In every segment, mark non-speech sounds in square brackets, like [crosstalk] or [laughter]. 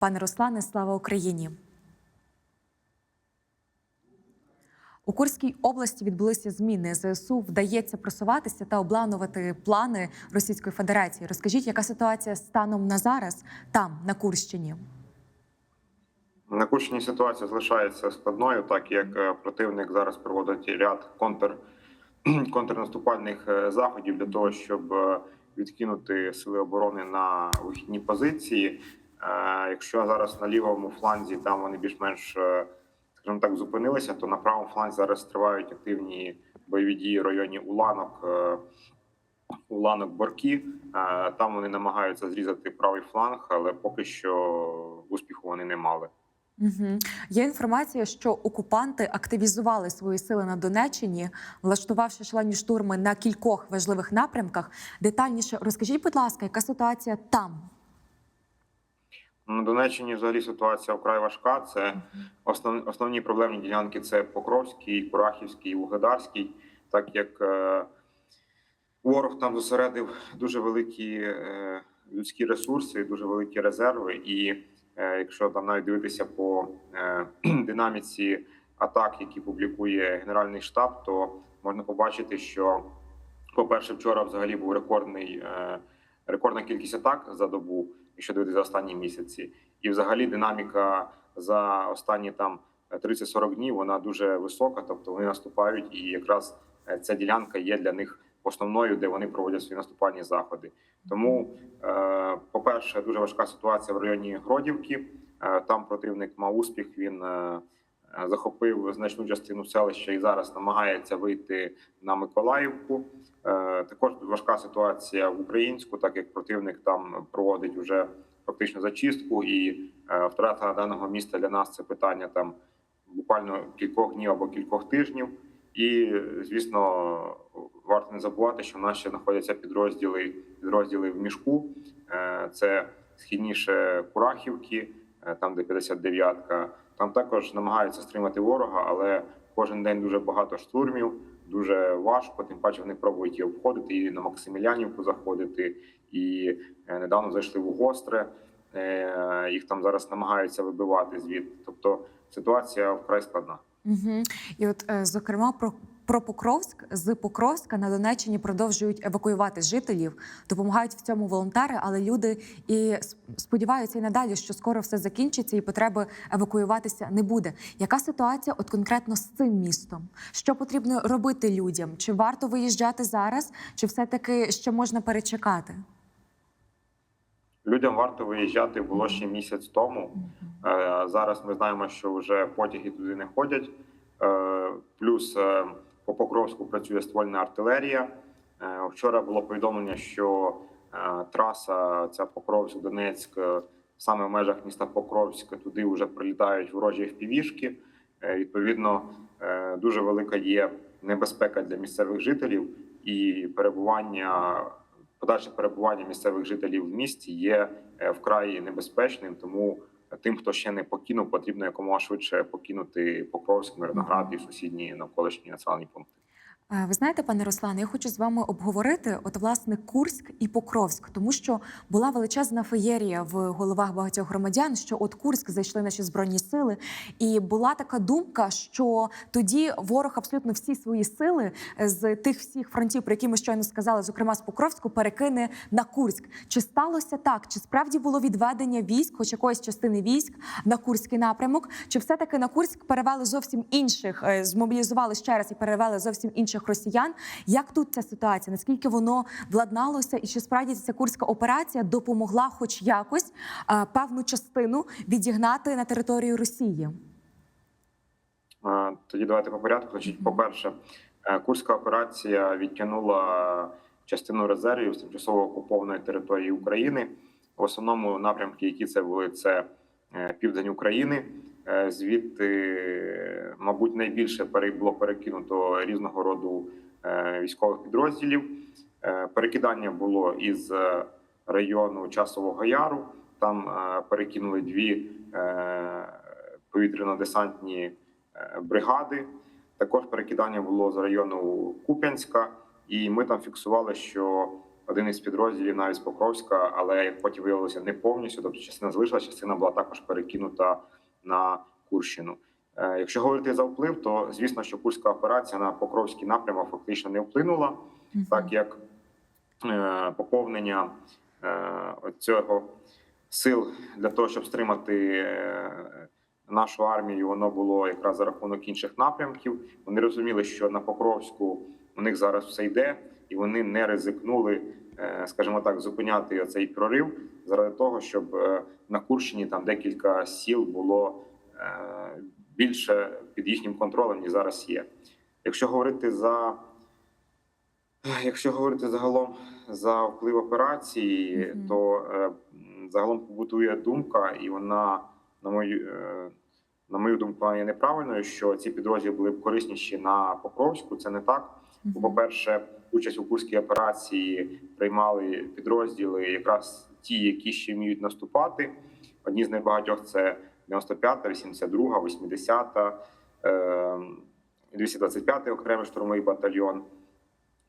Пане Руслане, слава Україні. У Курській області відбулися зміни. ЗСУ вдається просуватися та обламувати плани Російської Федерації. Розкажіть, яка ситуація станом на зараз там, на Курщині? На Курщині ситуація залишається складною, так як е, противник зараз проводить ряд контр, [clears throat] контрнаступальних е, заходів для того, щоб е, відкинути сили оборони на вихідні позиції. Якщо зараз на лівому фланзі там вони більш-менш, е, скажімо так, зупинилися, то на правому фланзі зараз тривають активні бойові дії в районі Уланок. е, Уланок Борки. Е, Там вони намагаються зрізати правий фланг, але поки що успіху вони не мали. Угу. Є інформація, що окупанти активізували свої сили на Донеччині, влаштувавши шалені штурми на кількох важливих напрямках. Детальніше розкажіть, будь ласка, яка ситуація там? На Донеччині взагалі ситуація вкрай важка. Це основ, основні проблемні ділянки це Покровський, Курахівський, Вугледарський, так як е, ворог там зосередив дуже великі е, людські ресурси, дуже великі резерви. І е, якщо там навіть дивитися по е, [clears throat] динаміці атак, які публікує Генеральний штаб, то можна побачити, що, по-перше, вчора взагалі був рекордний е, рекордна кількість атак за добу, якщо дивитися за останні місяці, і взагалі динаміка за останні там 30-40 днів вона дуже висока, тобто вони наступають, і якраз е, ця ділянка є для них основною, де вони проводять свої наступальні заходи. Тому, е, по-перше, дуже важка ситуація в районі Гродівки. Е, Там противник мав успіх. Він е, е, захопив значну частину селища і зараз намагається вийти на Миколаївку. Е, Також важка ситуація в українську, так як противник там проводить уже фактично зачистку, і е, втрата даного міста для нас це питання там буквально кількох днів або кількох тижнів. І звісно, варто не забувати, що в нас ще знаходяться підрозділи підрозділи в мішку. Е, Це східніше Курахівки, там де 59-ка. Там також намагаються стримати ворога, але кожен день дуже багато штурмів, дуже важко. Тим паче вони пробують її обходити, і на Максимілянівку заходити. І е, недавно зайшли в Гостре. Е, Їх там зараз намагаються вибивати звідти. Тобто ситуація вкрай складна. Угу. І от, е, зокрема, про. Про Покровськ з Покровська на Донеччині продовжують евакуювати жителів, допомагають в цьому волонтери, але люди і сподіваються і надалі, що скоро все закінчиться і потреби евакуюватися не буде. Яка ситуація, от конкретно з цим містом? Що потрібно робити людям? Чи варто виїжджати зараз, чи все таки ще можна перечекати? Людям варто виїжджати було ще місяць тому. Е, Зараз ми знаємо, що вже потяги туди не ходять. Е, Плюс е, по Покровську працює ствольна артилерія. Е, Вчора було повідомлення, що е, траса ця Покровськ-Донецьк е, саме в межах міста Покровськ туди вже прилітають ворожі впівішки. Відповідно, дуже велика є небезпека для місцевих жителів і перебування. Подальше перебування місцевих жителів в місті є вкрай небезпечним, тому тим, хто ще не покинув, потрібно якомога швидше покинути Покровськ, Мирноград і сусідні навколишні населені пункти. Е, Ви знаєте, пане Руслане, я хочу з вами обговорити от власне Курськ і Покровськ, тому що була величезна феєрія в головах багатьох громадян, що от Курськ зайшли наші збройні сили, і була така думка, що тоді ворог абсолютно всі свої сили з тих всіх фронтів, про які ми щойно сказали, зокрема з Покровську, перекине на Курськ. Чи сталося так? Чи справді було відведення військ, хоч якоїсь частини військ на Курський напрямок? Чи все таки на Курськ перевели зовсім інших, е, змобілізували ще раз і перевели зовсім інших росіян? Як тут ця ситуація? Наскільки воно владналося, і чи справді ця курська операція допомогла, хоч якось е, певну частину відігнати на територію Росії? Тоді давайте по порядку. По-перше, е, Курська операція відтягнула частину резервів з тимчасово окупованої території України. В основному напрямки, які це були, це е, південь України. Е, Звідти, мабуть, найбільше було перекинуто різного роду е, військових підрозділів. Е, Перекидання було із е, району Часового Яру. Там е, перекинули дві е, повітряно-десантні е, бригади. Також перекидання було з району Куп'янська, і ми там фіксували, що один із підрозділів навіть з Покровська, але як потім виявилося не повністю. Тобто частина залишилася, частина була також перекинута на Курщину. Е, Якщо говорити за вплив, то звісно, що курська операція на Покровський напрямок фактично не вплинула, так як е, поповнення е, цього сил для того, щоб стримати нашу армію, воно було якраз за рахунок інших напрямків. Вони розуміли, що на Покровську у них зараз все йде, і вони не ризикнули, скажімо так, зупиняти цей прорив заради того, щоб е, на Курщині там декілька сіл було е, більше під їхнім контролем, ніж зараз є. Якщо говорити за Якщо говорити загалом за вплив операції, Мгм. то е, загалом побутує думка, і вона, на мою, е, на мою думку, вона є неправильною, що ці підрозділи були б корисніші на Покровську. Це не так. Бо, Мгм. по-перше, участь у курській операції приймали підрозділи, якраз ті, які ще вміють наступати. Одні з найбагатьох це 95-та, 82-га, 80-та, е, 225-й окремий штурмовий батальйон.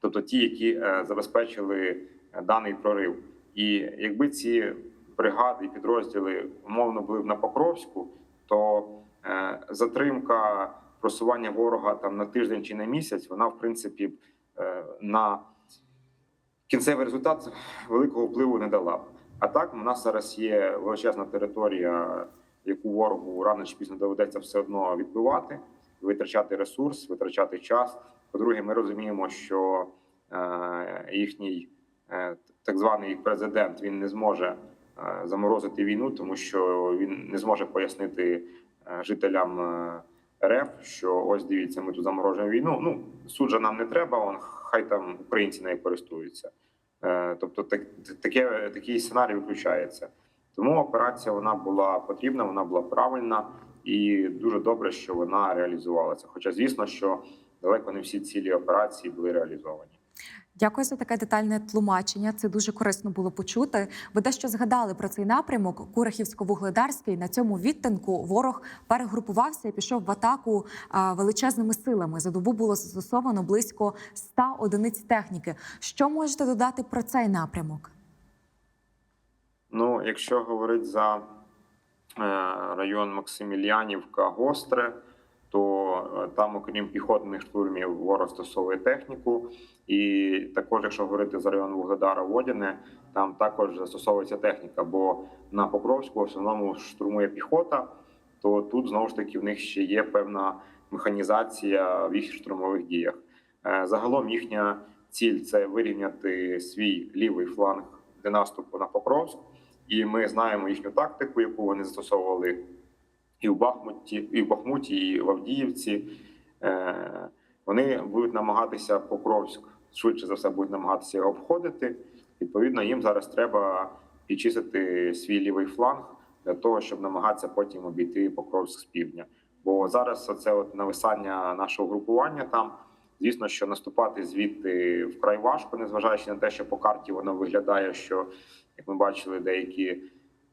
Тобто ті, які е, забезпечили е, даний прорив. І якби ці бригади і підрозділи умовно були б на Покровську, то е, затримка просування ворога там на тиждень чи на місяць, вона в принципі е, на кінцевий результат великого впливу не дала. А так, у нас зараз є величезна територія, яку ворогу рано чи пізно доведеться все одно відбивати, витрачати ресурс, витрачати час. По-друге, ми розуміємо, що е, їхній е, так званий президент він не зможе заморозити війну, тому що він не зможе пояснити жителям РФ, що ось дивіться, ми тут заморожуємо війну. Ну суджа нам не треба, он хай там українці нею користуються. Е, Тобто, так, таке такий сценарій виключається. Тому операція вона була потрібна, вона була правильна і дуже добре, що вона реалізувалася. Хоча, звісно, що далеко не всі цілі операції були реалізовані. Дякую за таке детальне тлумачення. Це дуже корисно було почути. Ви дещо згадали про цей напрямок Курахівсько-Вугледарський. На цьому відтинку ворог перегрупувався і пішов в атаку величезними силами. За добу було застосовано близько 100 одиниць техніки. Що можете додати про цей напрямок? Ну, якщо говорити за е, район Максимілянівка, Гостре, то е, там, окрім піхотних штурмів, ворог стосовує техніку. І також, якщо говорити за район Вугледара Водяне, там також застосовується техніка. Бо на Покровську в основному штурмує піхота, то тут знову ж таки в них ще є певна механізація в їх штурмових діях. Е, Загалом їхня ціль це вирівняти свій лівий фланг для наступу на Покровськ. І ми знаємо їхню тактику, яку вони застосовували і в Бахмуті, і в Бахмуті, і в Авдіївці. Е, Вони будуть намагатися Покровськ швидше за все будуть намагатися його обходити. Відповідно, їм зараз треба підчистити свій лівий фланг для того, щоб намагатися потім обійти Покровськ з півдня. Бо зараз оце от нависання нашого групування там. Звісно, що наступати звідти вкрай важко, незважаючи на те, що по карті воно виглядає, що як ми бачили, деякі,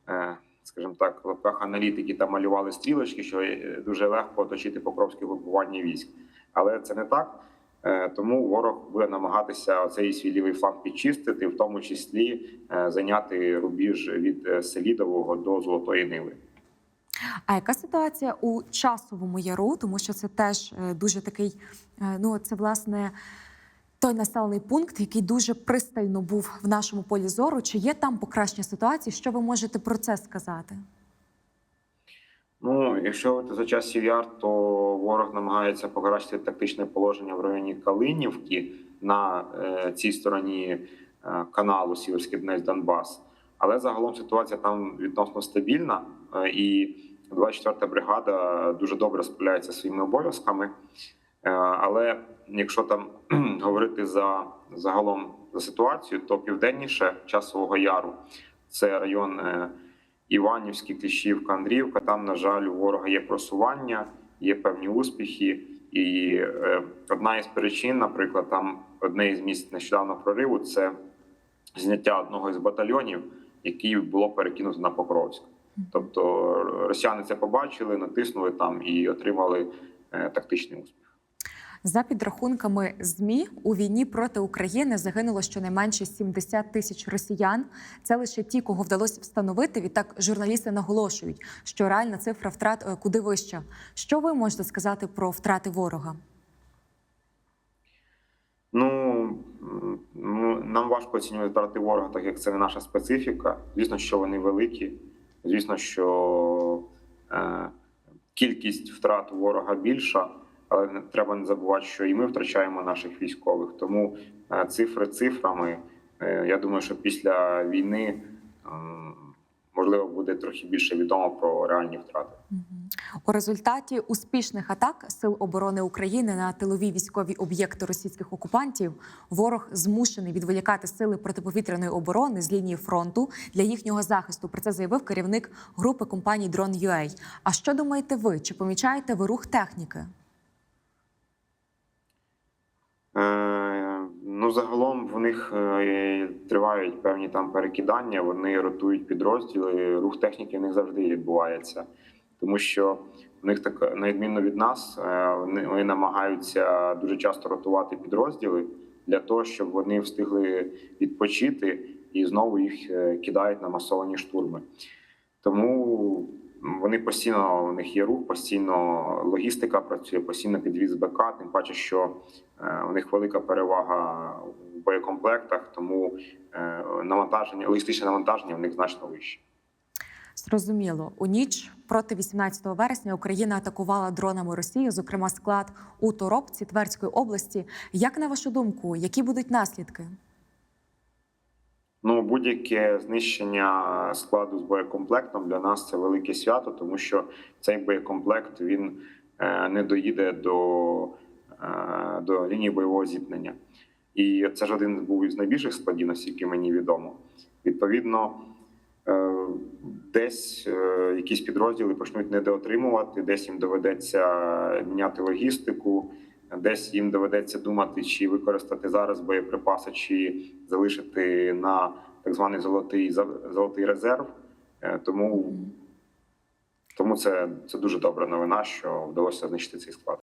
е, скажімо так, в лапках аналітики там малювали стрілочки, що е, дуже легко оточити покровське групування військ. Але це не так. Е, Тому ворог буде намагатися цей свій лівий фланг підчистити, в тому числі е, зайняти рубіж від Селідового до Золотої Ниви. А яка ситуація у часовому яру? Тому що це теж дуже такий, ну це власне той населений пункт, який дуже пристально був в нашому полі зору. Чи є там покращення ситуації? Що ви можете про це сказати? Ну, якщо за часів яр, то ворог намагається покращити тактичне положення в районі Калинівки на е, цій стороні е, каналу Сіверський Донець Донбас. Але загалом ситуація там відносно стабільна, е, і 24-та бригада дуже добре справляється своїми обов'язками. Е, але якщо там [clears throat] говорити за загалом за ситуацію, то південніше часового яру це район. е, Іванівський, Кліщівка, Андріївка. Там, на жаль, у ворога є просування, є певні успіхи. І е, одна із причин, наприклад, там одне із місць нещодавно прориву це зняття одного із батальйонів, який було перекинуто на Покровськ. Тобто росіяни це побачили, натиснули там і отримали тактичний успіх. За підрахунками ЗМІ у війні проти України загинуло щонайменше 70 тисяч росіян. Це лише ті, кого вдалося встановити. Відтак журналісти наголошують, що реальна цифра втрат е, куди вища. Що ви можете сказати про втрати ворога? Ну ну, нам важко оцінювати втрати ворога, так як це не наша специфіка. Звісно, що вони великі. Звісно, що е, кількість втрат ворога більша, але не- треба не забувати, що і ми втрачаємо наших військових. Тому е, цифри цифрами. Е, я думаю, що після війни можливо буде трохи більше відомо про реальні втрати. У результаті успішних атак сил оборони України на тилові військові об'єкти російських окупантів ворог змушений відволікати сили протиповітряної оборони з лінії фронту для їхнього захисту. Про це заявив керівник групи компаній Drone.ua. А що думаєте ви? Чи помічаєте ви рух техніки? Ну, загалом в них е, тривають певні там перекидання, вони ротують підрозділи. Рух техніки в них завжди відбувається, тому що в них так, на відміну від нас, е, вони, вони намагаються дуже часто ротувати підрозділи для того, щоб вони встигли відпочити і знову їх е, кидають на масовані штурми. Тому вони постійно у них є рух, постійно логістика працює, постійно підвіз БК. Тим паче, що е, у них велика перевага в боєкомплектах, тому е, навантаження, логістичне навантаження в них значно вище. Зрозуміло, у ніч проти 18 вересня Україна атакувала дронами Росію, зокрема склад у Торопці Тверської області. Як на вашу думку, які будуть наслідки? Ну, будь-яке знищення складу з боєкомплектом для нас це велике свято, тому що цей боєкомплект він е, не доїде до, е, до лінії бойового зіткнення. І це ж один був із найбільших складів, наскільки мені відомо. Відповідно, е, десь якісь підрозділи почнуть недоотримувати, десь їм доведеться міняти логістику. Десь їм доведеться думати, чи використати зараз боєприпаси, чи залишити на так званий золотий золотий резерв. Е, Тому, тому це, це дуже добра новина, що вдалося знищити цей склад.